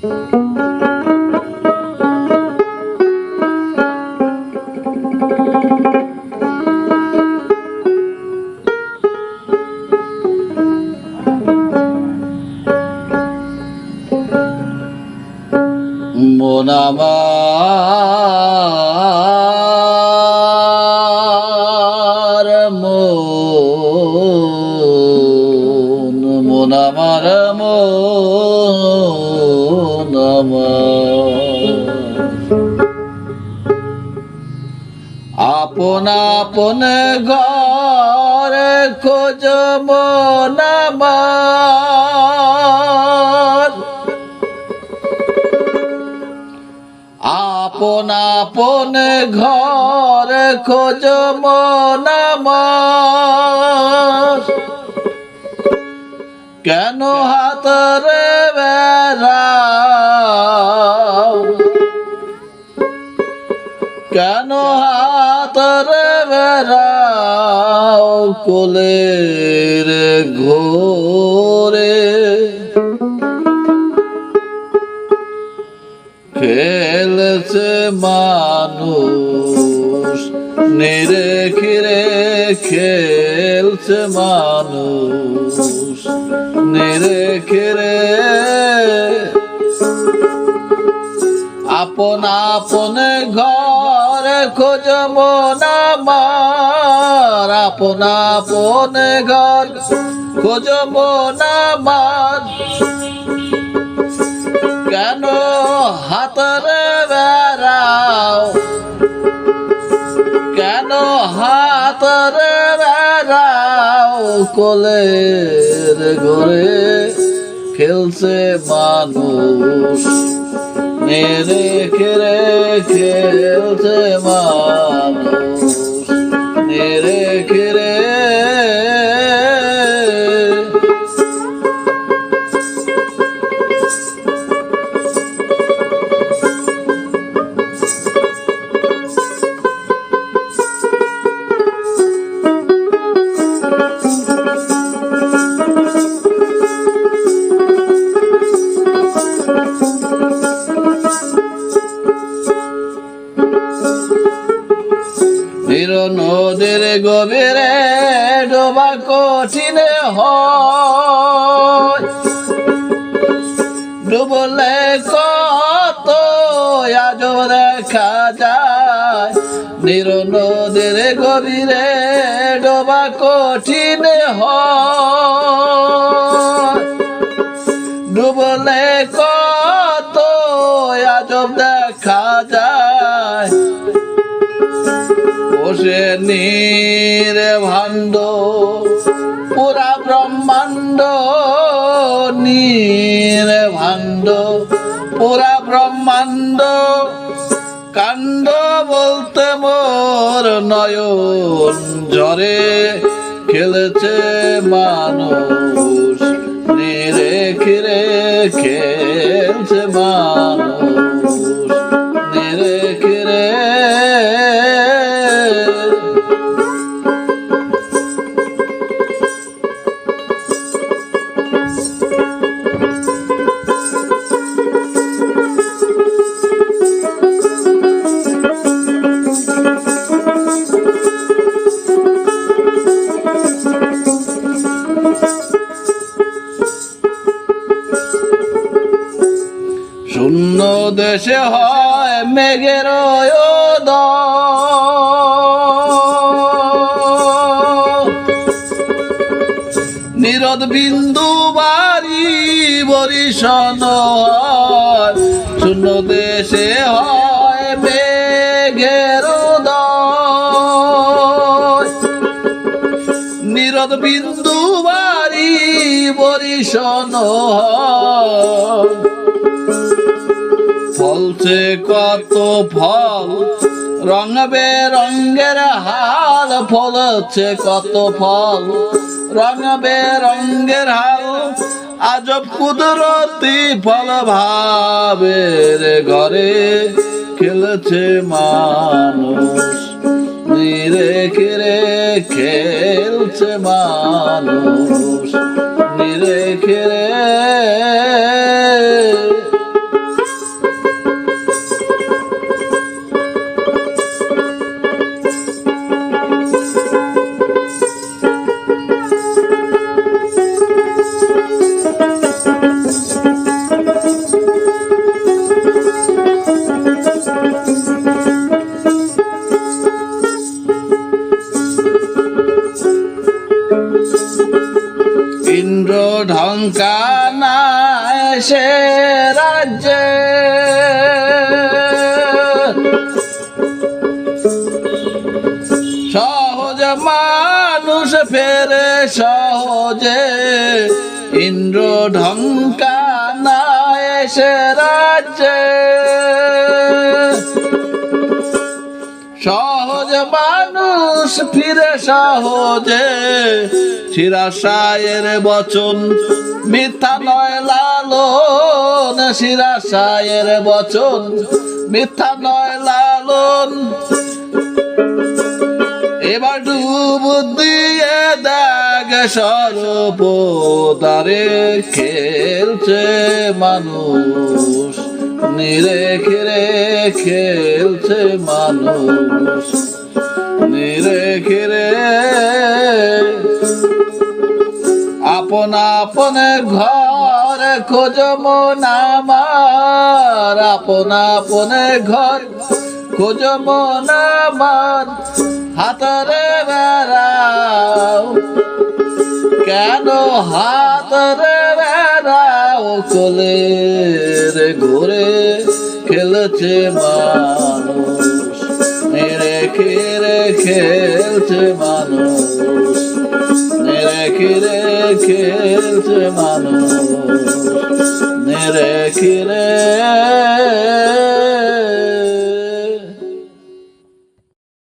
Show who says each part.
Speaker 1: মন আমার মন মন মন। আপন আপন ঘর খোঁজ আমার আপন আপন ঘর খোঁজ আমার কেন হাতরে বেড়াও? কেন হাতরে বেড়াও কোলের ঘোরে? খেলছে মানুষ নিরেখিরে খেলছে মানুষ। নিরেখিরে আপন আপন ঘর খোঁজ মনামার আপন আপন ঘর খোঁজ মনামার কেন হাতরে হাতরে বেড়াও কোলের ঘরে খেলছে মানুষ মেরে খেলে খেলছে মানুষ। ডোবা কঠিন ডুবলে কত আজব দেখা যায়। নীর নদীর গভীরে ডোবা কঠিন ডুবলে বসে নীর ভাণ্ড পুরা ব্রহ্মাণ্ড নীর ভাণ্ড পুরা ব্রহ্মাণ্ড কাণ্ড বলতে মোর নয়ন ঝরে, খেলেছে মানুষ খিরে খেলছে মানুষ। শূন্য দেশে হয় মেঘের নিরদ বিন্দু বাড়ি বরিশন। শূন্য দেশে হয় মেঘের। নিরদ বিন্দু বাড়ি বরিশন ফলছে কত ফল রঙ বেরঙ্গের হাল ফলছে কত ফল। রঙ বেরঙ্গের হাল, আজব কুদরতি ফল ভাবের ঘরে খেলছে মানুষ। নিরে খেরে খেলছে মানুষ। নিরে খেরে সে রাজ্যে। সহজ মানুষ ফেরে সহজে ইন্দ্র ঢঙ্কা সে রাজ্যে। সহজ মানুষ ফিরে সহজে। শিরাশায়ের বচন মিথ্যা নয়, লালন। শিরাশায়ের বচন মিথ্যা নয়, লালন। এবার ডুব দিয়ে দেখ সর্বদারে খেলছে মানুষ। নিরেখে রে খেলছে মানুষ। নিরেখে রে আপন আপন ঘর খোঁজ মন আমার। আপন আপন ঘর খোঁজ মন আমার। হাতরে বেড়াও। কেন হাতরে বেড়াও কোলে? রে ঘুরে খেলছে মানুষ। রেখে খেলছে মানুষ। রেখে খেলছে মানুষ। রেখে